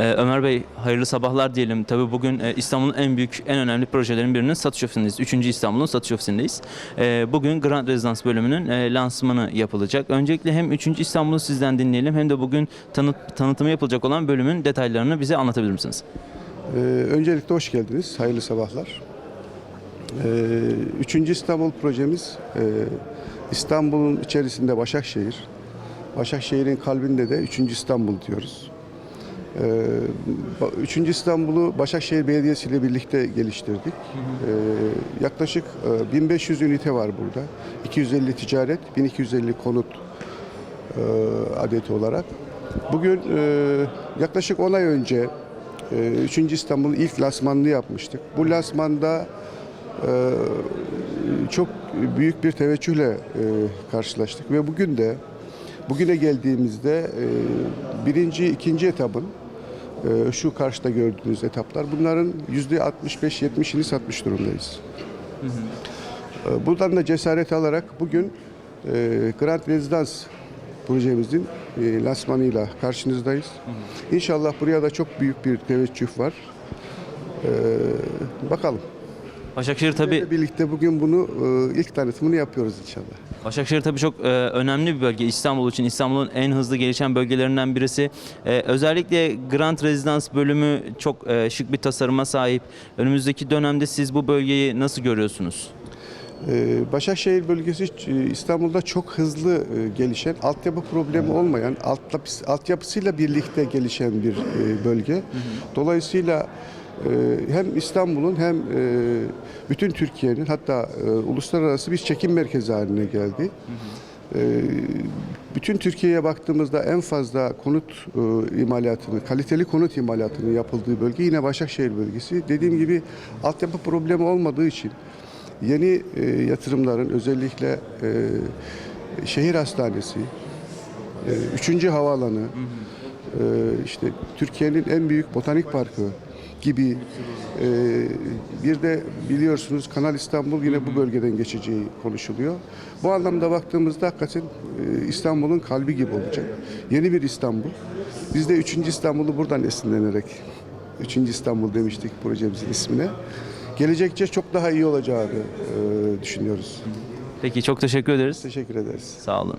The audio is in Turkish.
Ee, Ömer Bey hayırlı sabahlar diyelim. Tabii bugün e, İstanbul'un en büyük, en önemli projelerin birinin satış ofisindeyiz. Üçüncü İstanbul'un satış ofisindeyiz. Ee, Bugün Grand Residence bölümünün e, lansmanı yapılacak. Öncelikle hem üçüncü İstanbul'u sizden dinleyelim hem de bugün tanıt, tanıtımı yapılacak olan bölümün detaylarını bize anlatabilir misiniz? Ee, öncelikle hoş geldiniz. Hayırlı sabahlar. Ee, üçüncü İstanbul projemiz e, İstanbul'un içerisinde Başakşehir. Başakşehir'in kalbinde de Üçüncü İstanbul diyoruz. Ee, Üçüncü İstanbul'u Başakşehir Belediyesi ile birlikte geliştirdik. Ee, yaklaşık e, 1500 ünite var burada. 250 ticaret, 1250 konut e, adeti olarak. Bugün e, yaklaşık 10 ay önce e, 3. İstanbul'un ilk lansmanını yapmıştık. Bu lansmanda e, çok büyük bir teveccühle e, karşılaştık ve bugün de bugüne geldiğimizde e, birinci, ikinci etapın e, şu karşıda gördüğünüz etaplar bunların yüzde 65-70'ini satmış durumdayız. E, Buradan da cesaret alarak bugün e, Grand Residence projemizin e, lansmanıyla karşınızdayız. İnşallah buraya da çok büyük bir teveccüh var. E, bakalım. Başakşehir tabii Bizlerle birlikte bugün bunu e, ilk tanıtımını yapıyoruz inşallah. Başakşehir tabii çok e, önemli bir bölge İstanbul için. İstanbul'un en hızlı gelişen bölgelerinden birisi. E, özellikle Grand Residence bölümü çok e, şık bir tasarıma sahip. Önümüzdeki dönemde siz bu bölgeyi nasıl görüyorsunuz? Ee, Başakşehir bölgesi e, İstanbul'da çok hızlı e, gelişen, altyapı problemi olmayan, altyapıs- altyapısıyla birlikte gelişen bir e, bölge. Dolayısıyla hem İstanbul'un hem e, bütün Türkiye'nin hatta e, uluslararası bir çekim merkezi haline geldi. E, Bütün Türkiye'ye baktığımızda en fazla konut e, imalatını, kaliteli konut imalatının yapıldığı bölge yine Başakşehir bölgesi. Dediğim gibi altyapı problemi olmadığı için yeni yatırımların özellikle şehir hastanesi, üçüncü havaalanı, işte Türkiye'nin en büyük botanik parkı gibi e, bir de biliyorsunuz Kanal İstanbul yine bu bölgeden geçeceği konuşuluyor. Bu anlamda baktığımızda hakikaten e, İstanbul'un kalbi gibi olacak. Yeni bir İstanbul. Biz de üçüncü İstanbul'u buradan esinlenerek üçüncü İstanbul demiştik projemizin ismine. Gelecekçe çok daha iyi olacağını e, düşünüyoruz. Peki çok teşekkür ederiz. Teşekkür ederiz. Sağ olun.